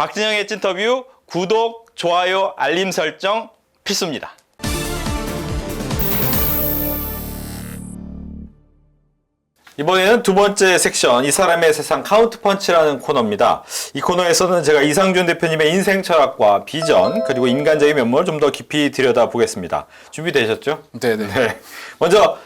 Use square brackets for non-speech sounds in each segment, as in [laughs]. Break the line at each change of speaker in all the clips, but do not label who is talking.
박진영의 찐터뷰 구독, 좋아요, 알림 설정 필수입니다. 이번에는 두 번째 섹션 이 사람의 세상 카운트 펀치라는 코너입니다. 이 코너에서는 제가 이상준 대표님의 인생 철학과 비전 그리고 인간적인 면모를 좀 더 깊이 들여다 보겠습니다. 준비되셨죠?
네네.
네. 먼저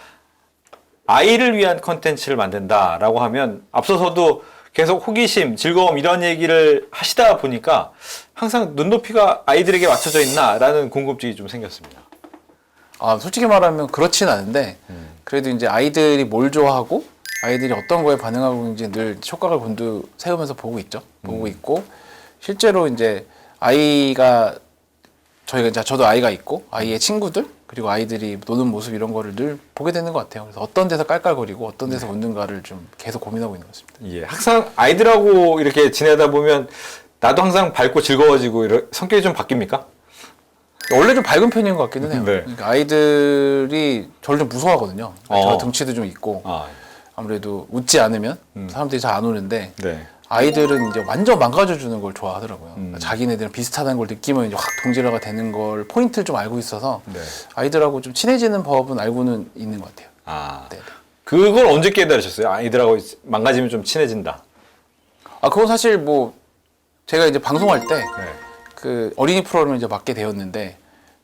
아이를 위한 컨텐츠를 만든다라고 하면 앞서서도 계속 호기심, 즐거움 이런 얘기를 하시다 보니까 항상 눈높이가 아이들에게 맞춰져 있나라는 궁금증이 좀 생겼습니다.
아 솔직히 말하면 그렇진 않은데 그래도 이제 아이들이 뭘 좋아하고 아이들이 어떤 거에 반응하고 있는지 늘 촉각을 곤두 세우면서 보고 있죠. 보고 있고 실제로 이제 아이가 저희가 이제 저도 아이가 있고 아이의 친구들 그리고 아이들이 노는 모습 이런 거를 늘 보게 되는 것 같아요. 그래서 어떤 데서 깔깔거리고 어떤 데서 웃는가를 좀 계속 고민하고 있는 것 같습니다.
예, 항상 아이들하고 이렇게 지내다 보면 나도 항상 밝고 즐거워지고 이런 성격이 좀 바뀝니까?
원래 좀 밝은 편인 것 같기는 해요.
네.
그러니까 아이들이 저를 좀 무서워하거든요.
어.
제가 등치도 좀 있고
아,
아무래도 웃지 않으면 사람들이 잘 안 오는데
네.
아이들은 이제 완전 망가져주는 걸 좋아하더라고요.
음.
그러니까 자기네들은 비슷하다는 걸 느끼면 이제 확 동질화가 되는 걸 포인트를 좀 알고 있어서
네.
아이들하고 좀 친해지는 법은 알고는 있는 것 같아요.
아,
네.
그걸 언제 깨달으셨어요? 아이들하고 망가지면 좀 친해진다.
아 그건 사실 뭐 제가 이제 방송할 때
네.
그 어린이 프로그램을 이제 맡게 되었는데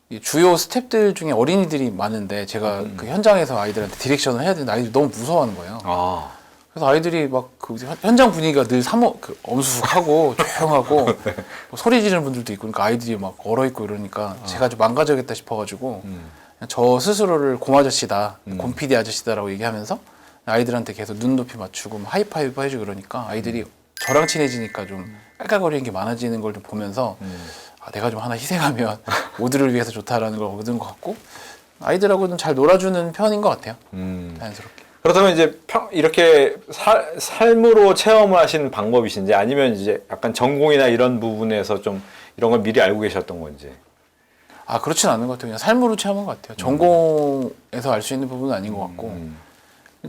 이 주요 스탭들 중에 어린이들이 많은데 제가
음.
그 현장에서 아이들한테 디렉션을 해야 되는데 아이들이 너무 무서워하는 거예요.
아,
그래서 아이들이 막 그 현장 분위기가 늘 사모 그 엄수숙하고 [laughs] 조용하고
네.
뭐 소리 지르는 분들도 있고 그러니까 아이들이 막 얼어 있고 이러니까 제가 좀 망가져야겠다 싶어가지고
음.
저 스스로를 곰 아저씨다, 곰 PD 아저씨다라고 얘기하면서 아이들한테 계속 눈높이 맞추고 막 하이파이브 해주고 그러니까 아이들이 저랑 친해지니까 좀 깔깔거리는 게 많아지는 걸 좀 보면서
음.
아, 내가 좀 하나 희생하면 [laughs] 모두를 위해서 좋다라는 걸 얻은 것 같고 아이들하고는 잘 놀아주는 편인 것 같아요.
음.
자연스럽게.
그렇다면 이제 평, 이렇게 살, 삶으로 체험을 하시는 방법이신지 아니면 이제 약간 전공이나 이런 부분에서 좀 이런 걸 미리 알고 계셨던 건지.
아 그렇진 않은 것 같아요. 그냥 삶으로 체험한 것 같아요. 전공에서 알 수 있는 부분은 아닌 것 같고
음.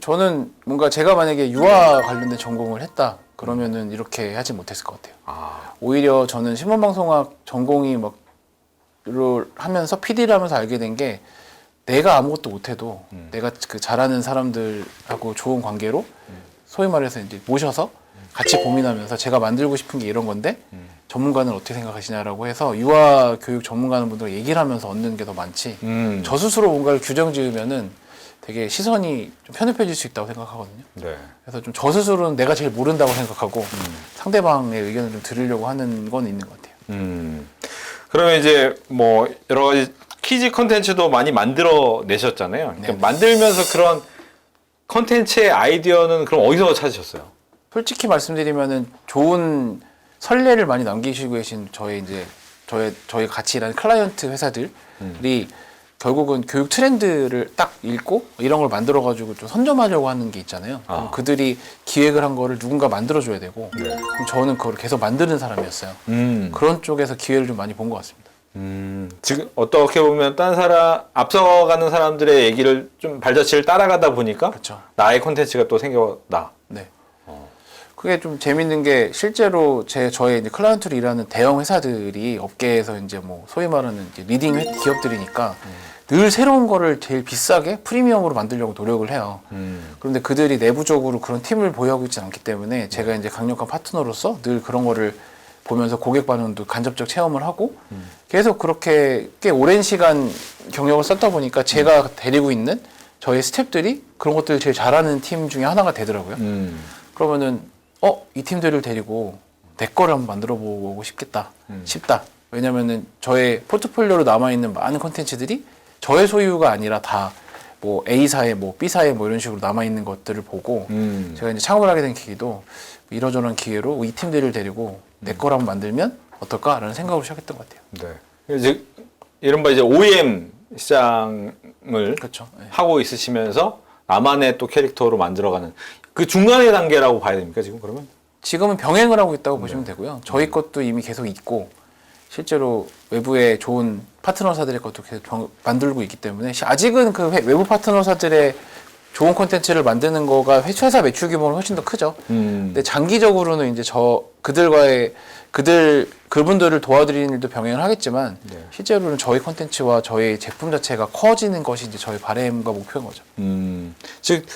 저는 뭔가 제가 만약에 유아 관련된 전공을 했다 그러면은 이렇게 하지 못했을 것 같아요.
아,
오히려 저는 신문방송학 전공이 막를 하면서 PD를 하면서 알게 된 게 내가 아무것도 못해도 내가 그 잘하는 사람들하고 좋은 관계로 소위 말해서 이제 모셔서 같이 고민하면서 제가 만들고 싶은 게 이런 건데 전문가는 어떻게 생각하시냐라고 해서 유아 교육 전문가는 분들 얘기를 하면서 얻는 게 더 많지
음.
저 스스로 뭔가를 규정 지으면은 되게 시선이 좀 편협해질 수 있다고 생각하거든요.
네.
그래서 좀 저 스스로는 내가 제일 모른다고 생각하고 상대방의 의견을 좀 들으려고 하는 건 있는 것 같아요.
음. 그러면 이제 뭐 여러 가지 퀴즈 컨텐츠도 많이 만들어 내셨잖아요. 그러니까
네.
만들면서 그런 컨텐츠의 아이디어는 그럼 어디서 찾으셨어요?
솔직히 말씀드리면은 좋은 선례를 많이 남기시고 계신 저의 이제 저의 저희 같이 일하는 클라이언트 회사들이 결국은 교육 트렌드를 딱 읽고 이런 걸 만들어 가지고 좀 선점하려고 하는 게 있잖아요.
아.
그들이 기획을 한 거를 누군가 만들어 줘야 되고
네.
그럼 저는 그걸 계속 만드는 사람이었어요.
음.
그런 쪽에서 기회를 좀 많이 본 것 같습니다.
음, 지금 어떻게 보면 딴 사람 앞서가는 사람들의 얘기를 좀 발자취를 따라가다 보니까
그렇죠.
나의 콘텐츠가 또 생겨나.
네. 그게 좀 재밌는 게 실제로 제 저의 이제 클라이언트로 일하는 대형 회사들이 업계에서 이제 뭐 소위 말하는 이제 리딩 회- 기업들이니까 늘 새로운 거를 제일 비싸게 프리미엄으로 만들려고 노력을 해요.
음.
그런데 그들이 내부적으로 그런 팀을 보유하고 있지 않기 때문에 제가 이제 강력한 파트너로서 늘 그런 거를 보면서 고객 반응도 간접적 체험을 하고 계속 그렇게 꽤 오랜 시간 경력을 썼다 보니까 제가 데리고 있는 저희 스탭들이 그런 것들을 제일 잘하는 팀 중에 하나가 되더라고요.
음.
그러면은 어 이 팀들을 데리고 내 거를 한번 만들어 보고 싶겠다 싶다 왜냐면은 저의 포트폴리오로 남아 있는 많은 컨텐츠들이 저의 소유가 아니라 다 뭐 A사에 뭐 B사에 뭐 이런 식으로 남아 있는 것들을 보고
음.
제가 이제 창업을 하게 된 계기도 이러저런 기회로 이 팀들을 데리고 내 한번 만들면 어떨까라는 생각으로 시작했던 것 같아요.
네. 이제 이른바 이제 OEM 시장을
그렇죠. 네.
하고 있으시면서 나만의 또 캐릭터로 만들어가는 그 중간의 단계라고 봐야 됩니까 지금 그러면?
지금은 병행을 하고 있다고 보시면 되고요. 저희 것도 이미 계속 있고 실제로 외부의 좋은 파트너사들의 것도 계속 병- 만들고 있기 때문에 시- 아직은 그 회- 외부 파트너사들의 좋은 콘텐츠를 만드는 거가 회- 회사 매출 규모는 훨씬 더 크죠.
음.
근데 장기적으로는 이제 저 그들과의 그들 그분들을 도와드리는 일도 병행을 하겠지만
네.
실제로는 저희 콘텐츠와 저희 제품 자체가 커지는 것이 이제 저희 바램과 목표인 거죠.
음, 즉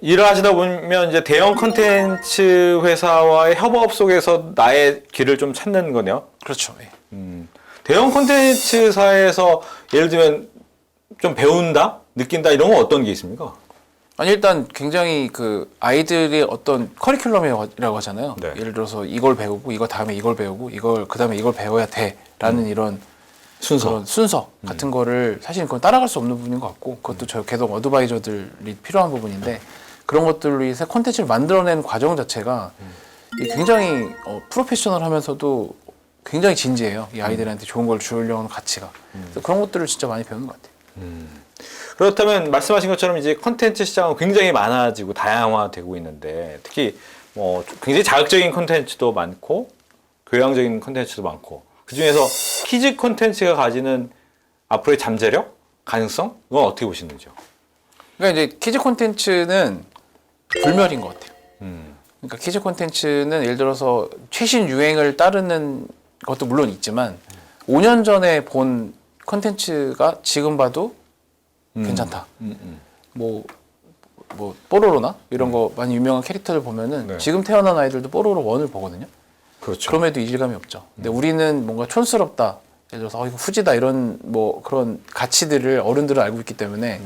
일을 하시다 보면 이제 대형 컨텐츠 회사와의 협업 속에서 나의 길을 좀 찾는 거네요.
그렇죠. 예.
음, 대형 콘텐츠사에서 예를 들면 좀 배운다, 느낀다 이런 건 어떤 게 있습니까?
아니 일단 굉장히 그 아이들의 어떤 커리큘럼이라고 하잖아요.
네.
예를 들어서 이걸 배우고 이거 다음에 이걸 배우고 이걸 그 다음에 이걸 배워야 돼라는 이런
순서.
순서 같은 거를 사실 그건 따라갈 수 없는 부분인 것 같고 그것도 저 계속 어드바이저들이 필요한 부분인데 그런 것들로 인해서 콘텐츠를 만들어내는 과정 자체가 이 굉장히 어, 프로페셔널하면서도 굉장히 진지해요. 이 아이들한테 좋은 걸 주려고 하는 가치가. 그래서 그런 것들을 진짜 많이 배우는 것 같아요.
그렇다면 말씀하신 것처럼 이제 컨텐츠 시장은 굉장히 많아지고 다양화되고 있는데 특히 뭐 굉장히 자극적인 컨텐츠도 많고 교양적인 컨텐츠도 많고 그 중에서 키즈 컨텐츠가 가지는 앞으로의 잠재력, 가능성 이건 어떻게 보시는지요?
그러니까 이제 키즈 콘텐츠는 불멸인 것 같아요.
음,
그러니까 키즈 콘텐츠는 예를 들어서 최신 유행을 따르는 것도 물론 있지만 5년 전에 본 콘텐츠가 지금 봐도 괜찮다.
음, 음.
뭐, 뭐 뽀로로나 이런 거 많이 유명한 캐릭터를 보면은
네.
지금 태어난 아이들도 뽀로로 원을 보거든요.
그렇죠.
그럼에도 이질감이 없죠. 근데 우리는 뭔가 촌스럽다. 예를 들어서 어, 이거 후지다 이런 뭐 그런 가치들을 어른들은 알고 있기 때문에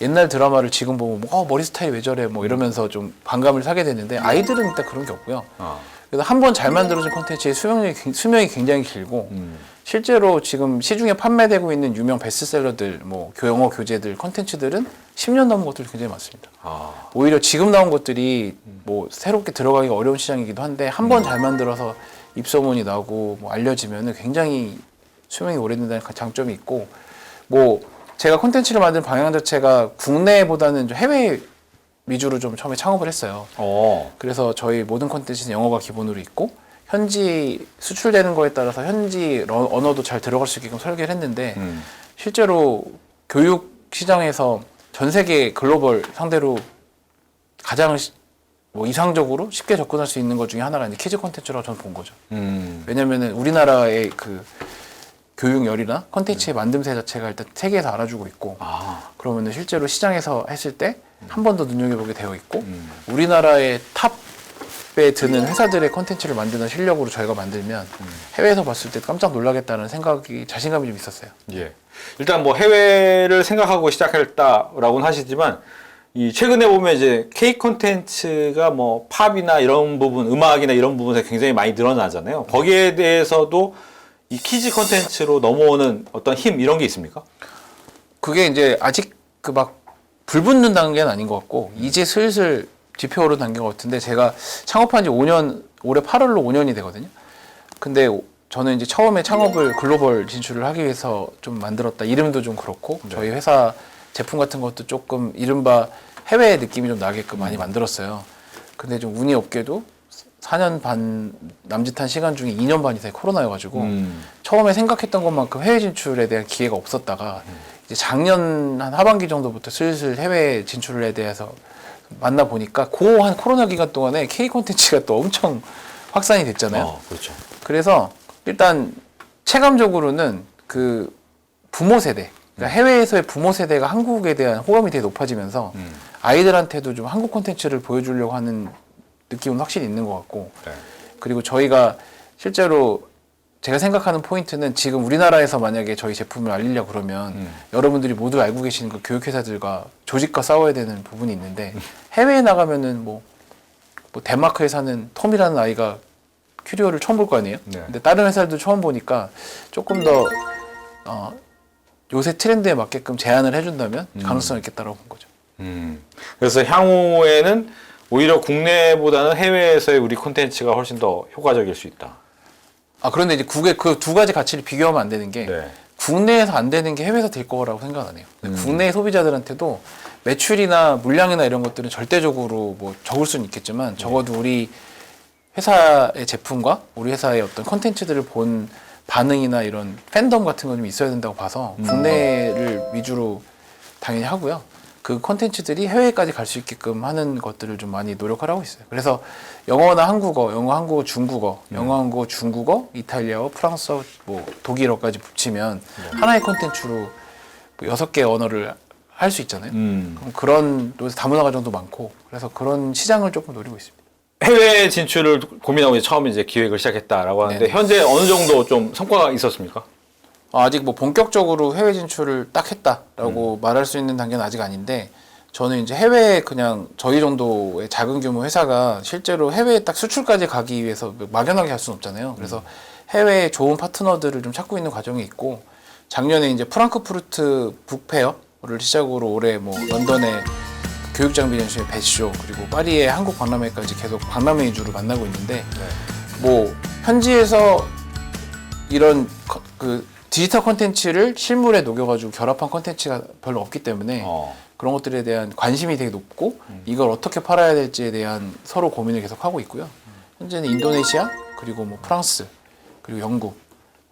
옛날 드라마를 지금 보면 뭐, 어, 머리 스타일이 왜 저래 뭐 이러면서 좀 반감을 사게 되는데 아이들은 일단 그런 게 없고요.
아,
그래서 한 번 잘 만들어진 콘텐츠의 수명이, 수명이 굉장히 길고
음,
실제로 지금 시중에 판매되고 있는 유명 베스트셀러들 뭐 영어 교재들 콘텐츠들은 10년 넘은 것들이 굉장히 많습니다.
아,
오히려 지금 나온 것들이 뭐 새롭게 들어가기가 어려운 시장이기도 한데 한 번 잘 만들어서 입소문이 나고 뭐 알려지면은 굉장히 수명이 오래된다는 그 장점이 있고 뭐 제가 콘텐츠를 만든 방향 자체가 국내보다는 좀 해외 위주로 좀 처음에 창업을 했어요.
어,
그래서 저희 모든 콘텐츠는 영어가 기본으로 있고 현지 수출되는 거에 따라서 현지 러- 언어도 잘 들어갈 수 있게끔 설계를 했는데
음,
실제로 교육 시장에서 전 세계 글로벌 상대로 가장 시- 뭐 이상적으로 쉽게 접근할 수 있는 것 중에 하나가 이제 키즈 콘텐츠라고 저는 본 거죠.
음,
왜냐면은 우리나라의 그 교육열이나 콘텐츠의 만듦새 자체가 일단 세계에서 알아주고 있고
아,
그러면은 실제로 시장에서 했을 때 한 번 더 눈여겨보게 되어 있고
음.
우리나라의 탑 에 드는 회사들의 콘텐츠를 만드는 실력으로 저희가 만들면 해외에서 봤을 때 깜짝 놀라겠다는 생각이 자신감이 좀 있었어요.
예. 일단 뭐 해외를 생각하고 시작했다라고는 하시지만 이 최근에 보면 이제 K 콘텐츠가 뭐 팝이나 이런 부분, 음악이나 이런 부분에 굉장히 많이 늘어나잖아요. 거기에 대해서도 이 키즈 콘텐츠로 넘어오는 어떤 힘 이런 게 있습니까?
그게 이제 아직 그 막 불붙는 단계는 아닌 것 같고 이제 슬슬 지표 단계인 것 같은데 제가 창업한 지 5년 올해 8월로 5년이 되거든요. 근데 저는 이제 처음에 창업을 글로벌 진출을 하기 위해서 좀 만들었다. 이름도 좀 그렇고 저희 회사 제품 같은 것도 조금 이른바 해외 느낌이 좀 나게끔 많이 만들었어요. 근데 좀 운이 없게도 4년 반 남짓한 시간 중에 2년 반 이상이 코로나여가지고
음.
처음에 생각했던 것만큼 해외 진출에 대한 기회가 없었다가 이제 작년 한 하반기 정도부터 슬슬 해외 진출에 대해서 만나 보니까 그 한 코로나 기간 동안에 K 콘텐츠가 또 엄청 확산이 됐잖아요.
어, 그렇죠.
그래서 일단 체감적으로는 그 부모 세대, 그러니까 해외에서의 부모 세대가 한국에 대한 호감이 되게 높아지면서
음.
아이들한테도 좀 한국 콘텐츠를 보여주려고 하는 느낌은 확실히 있는 것 같고
네.
그리고 저희가 실제로 제가 생각하는 포인트는 지금 우리나라에서 만약에 저희 제품을 알리려 그러면
음.
여러분들이 모두 알고 계시는 그 교육회사들과 조직과 싸워야 되는 부분이 있는데 해외에 나가면은 뭐, 뭐 덴마크에 사는 톰이라는 아이가 큐리오를 처음 볼 거 아니에요?
네.
근데 다른 회사들도 처음 보니까 조금 더 어, 요새 트렌드에 맞게끔 제안을 해준다면 가능성이 있겠다라고 본 거죠.
음. 그래서 향후에는 오히려 국내보다는 해외에서의 우리 콘텐츠가 훨씬 더 효과적일 수 있다.
아 그런데 이제 그게 그두 가지 가치를 비교하면 안 되는 게
네.
국내에서 안 되는 게 해외에서 될 거라고 생각 안 해요.
음.
국내 소비자들한테도 매출이나 물량이나 이런 것들은 절대적으로 뭐 적을 수는 있겠지만 적어도 우리 회사의 제품과 우리 회사의 어떤 컨텐츠들을 본 반응이나 이런 팬덤 같은 거좀 있어야 된다고 봐서 국내를 위주로 당연히 하고요. 그 콘텐츠들이 해외까지 갈 수 있게끔 하는 것들을 좀 많이 노력을 하고 있어요. 그래서 영어나 한국어, 영어, 한국어, 중국어, 영어, 한국어, 중국어, 이탈리아어, 프랑스어, 뭐 독일어까지 붙이면 하나의 콘텐츠로 뭐 여섯 개 언어를 할 수 있잖아요.
음.
그럼 그런 또 다문화가 정도 많고 그래서 그런 시장을 조금 노리고 있습니다.
해외 진출을 고민하고 이제 처음 이제 기획을 시작했다라고 하는데
네네.
현재 어느 정도 좀 성과가 있었습니까?
어, 아직 뭐 본격적으로 해외 진출을 딱 했다라고 말할 수 있는 단계는 아직 아닌데 저는 이제 해외에 그냥 저희 정도의 작은 규모 회사가 실제로 해외에 딱 수출까지 가기 위해서 막연하게 할 수는 없잖아요. 그래서 해외에 좋은 파트너들을 좀 찾고 있는 과정이 있고 작년에 이제 프랑크푸르트 북페어를 시작으로 올해 뭐 런던에 교육장비 전시회 배쇼 그리고 파리의 한국 박람회까지 계속 박람회 위주로 만나고 있는데 뭐 현지에서 이런 커- 그 디지털 콘텐츠를 실물에 녹여가지고 결합한 콘텐츠가 별로 없기 때문에
어.
그런 것들에 대한 관심이 되게 높고 이걸 어떻게 팔아야 될지에 대한 서로 고민을 계속 하고 있고요. 현재는 인도네시아 그리고 뭐 프랑스 그리고 영국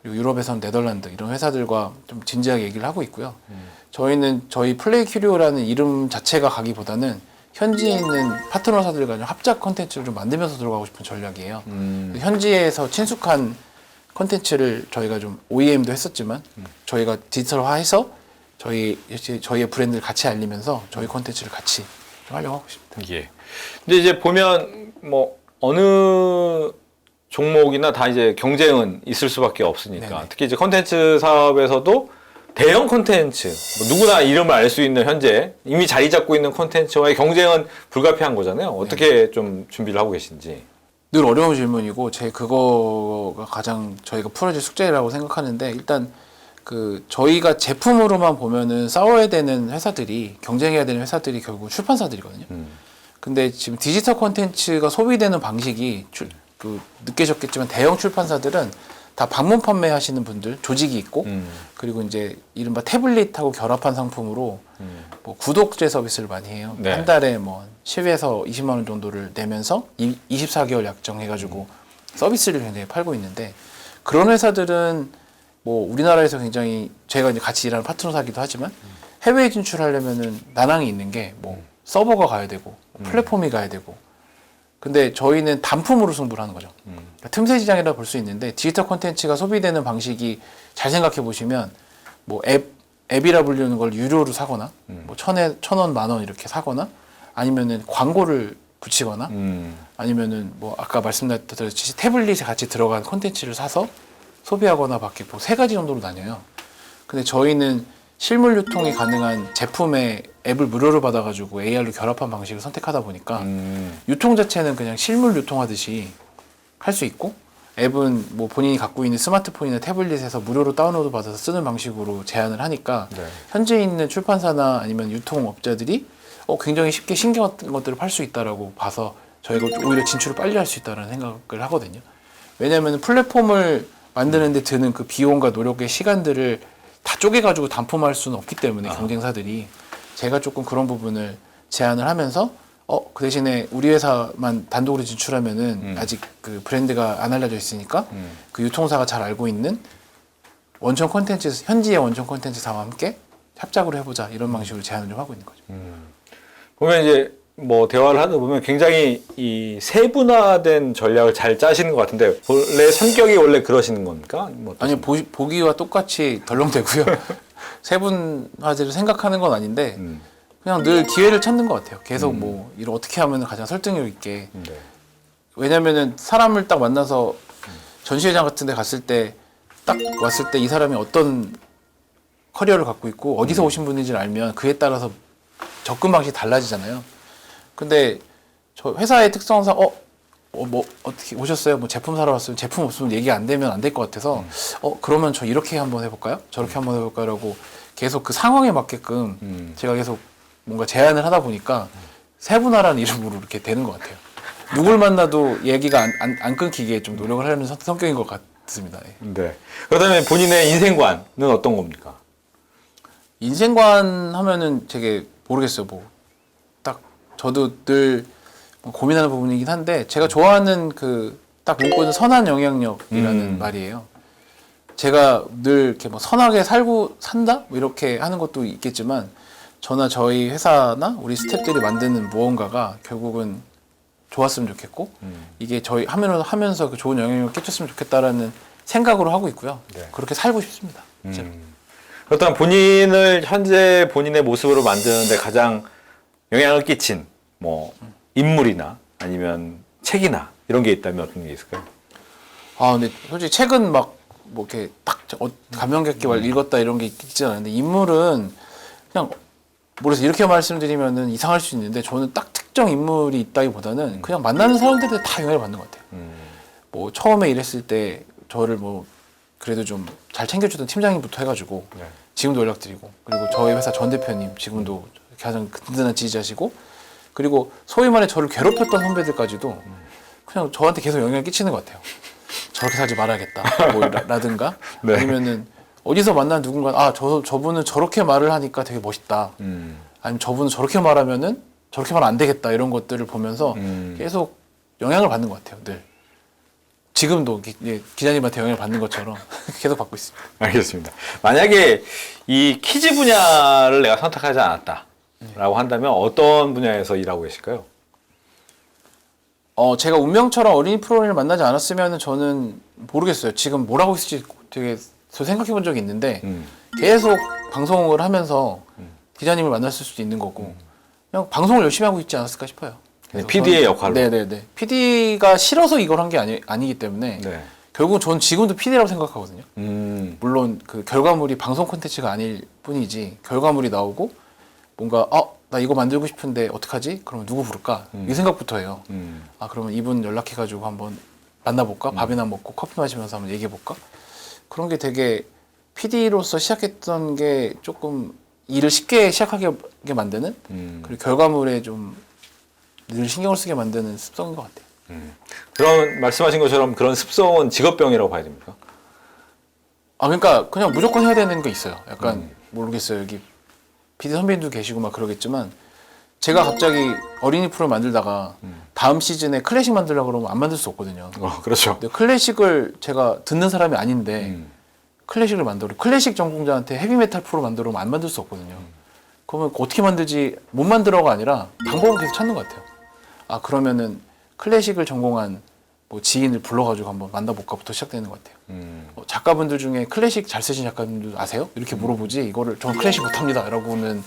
그리고 유럽에서는 네덜란드 이런 회사들과 좀 진지하게 얘기를 하고 있고요. 저희는 저희 플레이 큐리오라는 이름 자체가 가기보다는 현지에 있는 파트너사들과 좀 합작 콘텐츠를 좀 만들면서 들어가고 싶은 전략이에요.
음.
현지에서 친숙한 콘텐츠를 저희가 좀 OEM도 했었지만 저희가 디지털화해서 저희 저희의 브랜드를 같이 알리면서 저희 콘텐츠를 같이 좀 하려고 하고 있습니다.
예. 근데 이제 보면 뭐 어느 종목이나 다 이제 경쟁은 있을 수밖에 없으니까
네네.
특히 이제 컨텐츠 사업에서도 대형 콘텐츠 뭐 누구나 이름을 알 수 있는 현재 이미 자리 잡고 있는 콘텐츠와의 경쟁은 불가피한 거잖아요. 어떻게 좀 준비를 하고 계신지.
늘 어려운 질문이고 제 그거가 가장 저희가 풀어질 숙제라고 생각하는데 일단 그 저희가 제품으로만 보면은 싸워야 되는 회사들이 경쟁해야 되는 회사들이 결국 출판사들이거든요.
음.
근데 지금 디지털 콘텐츠가 소비되는 방식이 출- 그 느끼셨겠지만 대형 출판사들은 다 방문 판매하시는 분들 조직이 있고
음.
그리고 이제 이른바 태블릿하고 결합한 상품으로
음.
뭐 구독제 서비스를 많이 해요.
네.
한 달에 뭐 10에서 20만 원 정도를 내면서 이- 24개월 약정해가지고 서비스를 굉장히 팔고 있는데 그런 회사들은 뭐 우리나라에서 굉장히 제가 이제 같이 일하는 파트너사기도 하지만 해외에 진출하려면은 난항이 있는 게뭐 서버가 가야 되고 플랫폼이 가야 되고 근데 저희는 단품으로 승부를 하는 거죠.
음.
그러니까 틈새 시장이라 볼 수 있는데 디지털 콘텐츠가 소비되는 방식이 잘 생각해 보시면 뭐 앱 앱이라 불리는 걸 유료로 사거나
음.
뭐 천에 천 원 만 원 이렇게 사거나 아니면은 광고를 붙이거나
음.
아니면은 뭐 아까 말씀드렸듯이 태블릿에 같이 들어간 콘텐츠를 사서 소비하거나 밖에 뭐세 가지 정도로 나뉘어요. 근데 저희는 실물 유통이 가능한 제품에 앱을 무료로 받아가지고 AR로 결합한 방식을 선택하다 보니까
음.
유통 자체는 그냥 실물 유통하듯이 할 수 있고 앱은 뭐 본인이 갖고 있는 스마트폰이나 태블릿에서 무료로 다운로드 받아서 쓰는 방식으로 제한을 하니까
네.
현재 있는 출판사나 아니면 유통업자들이 어, 굉장히 쉽게 신기한 것들을 팔 수 있다라고 봐서 저희가 오히려 진출을 빨리 할 수 있다는 생각을 하거든요. 왜냐하면 플랫폼을 만드는데 드는 그 비용과 노력의 시간들을 다 쪼개가지고 단품할 수는 없기 때문에 경쟁사들이 제가 조금 그런 부분을 제안을 하면서 어, 그 대신에 우리 회사만 단독으로 진출하면은
음.
아직 그 브랜드가 안 알려져 있으니까
음.
그 유통사가 잘 알고 있는 원천 콘텐츠 현지의 원천 콘텐츠사와 함께 협작으로 해보자 이런 방식으로 제안을 좀 하고 있는 거죠.
보면 이제 뭐 대화를 하다 보면 굉장히 이 세분화된 전략을 잘 짜시는 것 같은데 원래 성격이 원래 그러시는 겁니까? 뭐
아니요 보, 보기와 똑같이 덜렁대고요. [laughs] 세분화제를 생각하는 건 아닌데
음.
그냥 늘 기회를 찾는 것 같아요. 계속 뭐 이걸 어떻게 하면 가장 설득력 있게
네.
왜냐면은 사람을 딱 만나서 전시회장 같은 데 갔을 때 딱 왔을 때 이 사람이 어떤 커리어를 갖고 있고 어디서 오신 분인지를 알면 그에 따라서 접근 방식이 달라지잖아요. 근데 저 회사의 특성상 어, 어, 뭐 어떻게 오셨어요? 뭐 제품 사러 왔어요. 제품 없으면 얘기 안 되면 안 될 것 같아서 어 그러면 저 이렇게 한번 해볼까요? 저렇게 한번 해볼까요라고 계속 그 상황에 맞게끔
음.
제가 계속 뭔가 제안을 하다 보니까 세분화라는 이름으로 이렇게 되는 것 같아요. 누굴 만나도 얘기가 안, 안, 안 끊기게 좀 노력을 하려는 성- 성격인 것 같습니다. 예.
네. 그다음에 본인의 인생관은 어떤 겁니까?
인생관 하면은 되게 모르겠어요. 뭐딱 저도 늘 고민하는 부분이긴 한데 제가 좋아하는 그 딱 문구는 선한 영향력이라는
음.
말이에요. 제가 늘 이렇게 뭐 선하게 살고 산다 뭐 이렇게 하는 것도 있겠지만 저나 저희 회사나 우리 스태프들이 만드는 무언가가 결국은 좋았으면 좋겠고
음.
이게 저희 하면 하면서 그 좋은 영향력을 끼쳤으면 좋겠다라는 생각으로 하고 있고요.
네.
그렇게 살고 싶습니다.
음. 그렇다면 본인을 현재 본인의 모습으로 만드는데 가장 영향을 끼친 뭐 인물이나 아니면 책이나 이런 게 있다면 어떤 게 있을까요?
아 근데 솔직히 책은 막 뭐 이렇게 딱 어, 감명 깊게 말 읽었다 이런 게 있지 않은데 인물은 그냥 모르겠어 이렇게 말씀드리면은 이상할 수 있는데 저는 딱 특정 인물이 있다기보다는 그냥 만나는 사람들한테 다 영향을 받는 것 같아요.
음.
뭐 처음에 일했을 때 저를 뭐 그래도 좀 잘 챙겨주던 팀장님부터 해가지고
네.
지금도 연락드리고 그리고 저희 회사 전 대표님 지금도 가장 든든한 지지자시고 그리고 소위 말해 저를 괴롭혔던 선배들까지도 그냥 저한테 계속 영향을 끼치는 것 같아요. 저렇게 살지 말아야겠다. 뭐 라- [laughs] 라든가
네.
아니면은 어디서 만난 누군가 아저 저분은 저렇게 말을 하니까 되게 멋있다.
음.
아니면 저분은 저렇게 말하면은 저렇게 말하면 안 되겠다 이런 것들을 보면서
음.
계속 영향을 받는 것 같아요. 늘 지금도 기, 예, 기자님한테 영향을 받는 것처럼 [laughs] 계속 받고 있습니다.
알겠습니다. 만약에 이 키즈 분야를 내가 선택하지 않았다 라고 한다면 어떤 분야에서 일하고 계실까요?
어 제가 운명처럼 어린이 프로그램을 만나지 않았으면 저는 모르겠어요. 지금 뭘 하고 있을지 되게 저 생각해 본 적이 있는데
음.
계속 방송을 하면서 기자님을 만났을 수도 있는 거고 그냥 방송을 열심히 하고 있지 않았을까 싶어요. 그래서
PD의
저는-
역할로.
네네네. PD가 싫어서 이걸 한 게 아니, 아니기 때문에
네.
결국 전 지금도 PD라고 생각하거든요.
음.
물론 그 결과물이 방송 콘텐츠가 아닐 뿐이지 결과물이 나오고 뭔가 어 나 이거 만들고 싶은데 어떡하지? 그러면 누구 부를까? 이 생각부터 해요.
음.
아 그러면 이분 연락해가지고 한번 만나볼까? 밥이나 먹고 커피 마시면서 한번 얘기해볼까? 그런 게 되게 PD로서 시작했던 게 조금 일을 쉽게 시작하게 만드는
음.
그리고 결과물에 좀 늘 신경을 쓰게 만드는 습성인 것 같아요.
그런 말씀하신 것처럼 그런 습성은 직업병이라고 봐야 됩니까?
아 그러니까 그냥 무조건 해야 되는 게 있어요. 약간 모르겠어요. 여기 PD 선배님도 계시고 막 그러겠지만 제가 갑자기 어린이 프로 만들다가 다음 시즌에 클래식 만들려고 그러면 안 만들 수 없거든요.
어, 그렇죠.
근데 클래식을 제가 듣는 사람이 아닌데
음.
클래식을 만들어 클래식 전공자한테 헤비메탈 프로 만들어면 안 만들 수 없거든요. 그러면 어떻게 만들지 못 만들어가 아니라 방법을 계속 찾는 것 같아요. 아 그러면은 클래식을 전공한 뭐 지인을 불러가지고 한번 만나볼까부터 시작되는 것 같아요.
음.
어, 작가분들 중에 클래식 잘 쓰신 작가분들 아세요? 이렇게 물어보지 이거를 저는 클래식 못합니다라고는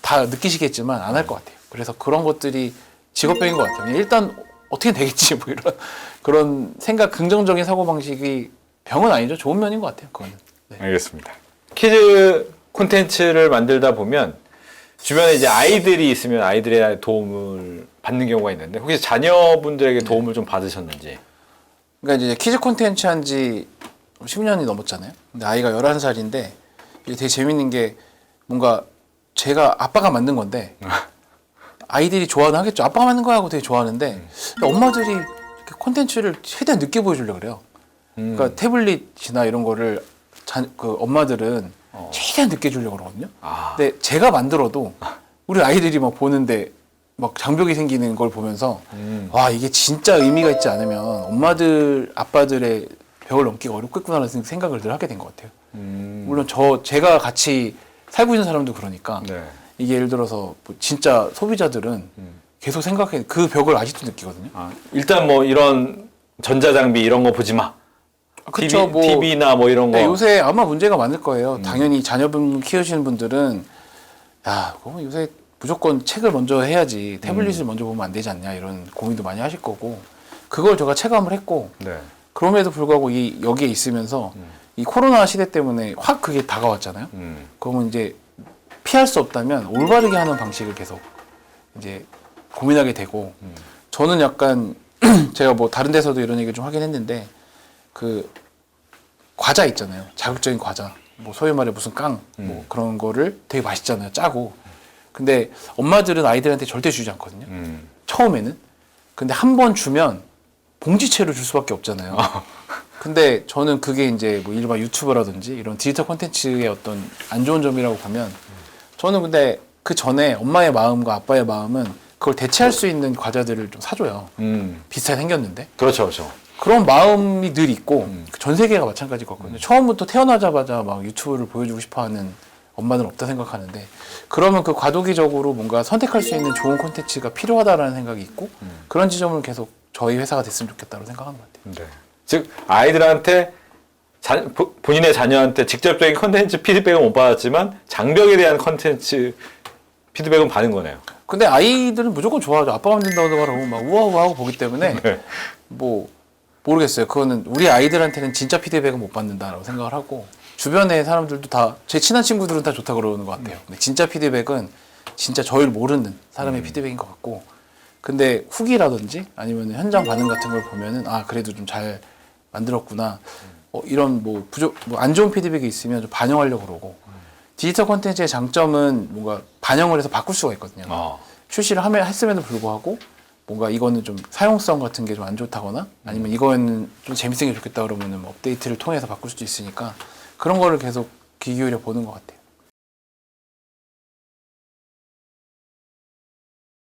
다 느끼시겠지만 안 할 것 같아요. 그래서 그런 것들이 직업병인 것 같아요. 그냥 일단 어떻게 되겠지 뭐 이런 그런 생각 긍정적인 사고 방식이 병은 아니죠. 좋은 면인 것 같아요. 그거는. 네.
알겠습니다. 키즈 콘텐츠를 만들다 보면 주변에 이제 아이들이 있으면 아이들의 도움을 받는 경우가 있는데 혹시 자녀분들에게 도움을 좀 받으셨는지?
그러니까 이제 키즈 콘텐츠 한 지 10년이 넘었잖아요. 근데 아이가 11살인데 이게 되게 재밌는 게 뭔가 제가 아빠가 만든 건데 [laughs] 아이들이 좋아는 하겠죠. 아빠가 만든 거야 하고 되게 좋아하는데 엄마들이 이렇게 콘텐츠를 최대한 늦게 보여주려고 그래요.
음.
그러니까 태블릿이나 이런 거를 자, 그 엄마들은 최대한 늦게 주려고 그러거든요.
아.
근데 제가 만들어도 [laughs] 우리 아이들이 막 보는데 막 장벽이 생기는 걸 보면서
음.
와 이게 진짜 의미가 있지 않으면 엄마들 아빠들의 벽을 넘기가 어렵겠구나라는 생각을 늘 하게 된 것 같아요.
음.
물론 저 제가 같이 살고 있는 사람도 그러니까
네.
이게 예를 들어서 뭐 진짜 소비자들은 계속 생각해 그 벽을 아직도 느끼거든요.
아, 일단 뭐 이런 전자장비 이런 거 보지 마.
그쵸,
TV,
뭐-
TV나 뭐 이런 거.
네, 요새 아마 문제가 많을 거예요. 당연히 자녀분 키우시는 분들은 야, 그거 요새 무조건 책을 먼저 해야지 태블릿을 먼저 보면 안 되지 않냐 이런 고민도 많이 하실 거고 그걸 제가 체감을 했고
네.
그럼에도 불구하고 이 여기에 있으면서 이 코로나 시대 때문에 확 그게 다가왔잖아요.
음.
그러면 이제 피할 수 없다면 올바르게 하는 방식을 계속 이제 고민하게 되고 저는 약간 [clears throat] 제가 뭐 다른 데서도 이런 얘기를 좀 하긴 했는데 그 과자 있잖아요. 자극적인 과자. 뭐 소위 말해 무슨 깡, 뭐 그런 거를 되게 맛있잖아요. 짜고. 근데 엄마들은 아이들한테 절대 주지 않거든요.
음.
처음에는. 근데 한 번 주면 봉지채로 줄 수밖에 없잖아요. 근데 저는 그게 이제 뭐 일반 유튜버라든지 이런 디지털 콘텐츠의 어떤 안 좋은 점이라고 보면 저는 근데 그 전에 엄마의 마음과 아빠의 마음은 그걸 대체할 수 있는 과자들을 좀 사줘요.
음.
비슷하게 생겼는데.
그렇죠, 그렇죠.
그런 마음이 늘 있고 전 세계가 마찬가지일 것 같거든요. 처음부터 태어나자마자 막 유튜브를 보여주고 싶어하는 엄마는 없다 생각하는데 그러면 그 과도기적으로 뭔가 선택할 수 있는 좋은 콘텐츠가 필요하다라는 생각이 있고 그런 지점을 계속 저희 회사가 됐으면 좋겠다고 생각하는 것 같아요.
네. 즉 아이들한테 자- 보- 본인의 자녀한테 직접적인 컨텐츠 피드백은 못 받았지만 장벽에 대한 컨텐츠 피드백은 받은 거네요.
근데 아이들은 무조건 좋아하죠. 아빠가 만든다고 그러면 막 우와우와하고 보기 때문에
네.
뭐 모르겠어요. 그거는 우리 아이들한테는 진짜 피드백은 못 받는다라고 생각을 하고 주변의 사람들도 다 제 친한 친구들은 다 좋다 그러는 것 같아요. 근데 진짜 피드백은 진짜 저희를 모르는 사람의 피드백인 것 같고 근데 후기라든지 아니면 현장 반응 같은 걸 보면은 아 그래도 좀 잘 만들었구나. 어, 이런 뭐 부족 뭐 안 좋은 피드백이 있으면 좀 반영하려고 그러고 디지털 콘텐츠의 장점은 뭔가 반영을 해서 바꿀 수가 있거든요.
어.
출시를 하면 했음에도 불구하고 뭔가 이거는 좀 사용성 같은 게 좀 안 좋다거나 아니면 이거는 좀 재밌는 게 좋겠다 그러면은 뭐 업데이트를 통해서 바꿀 수도 있으니까 그런 거를 계속 귀 기울여 보는 것 같아요.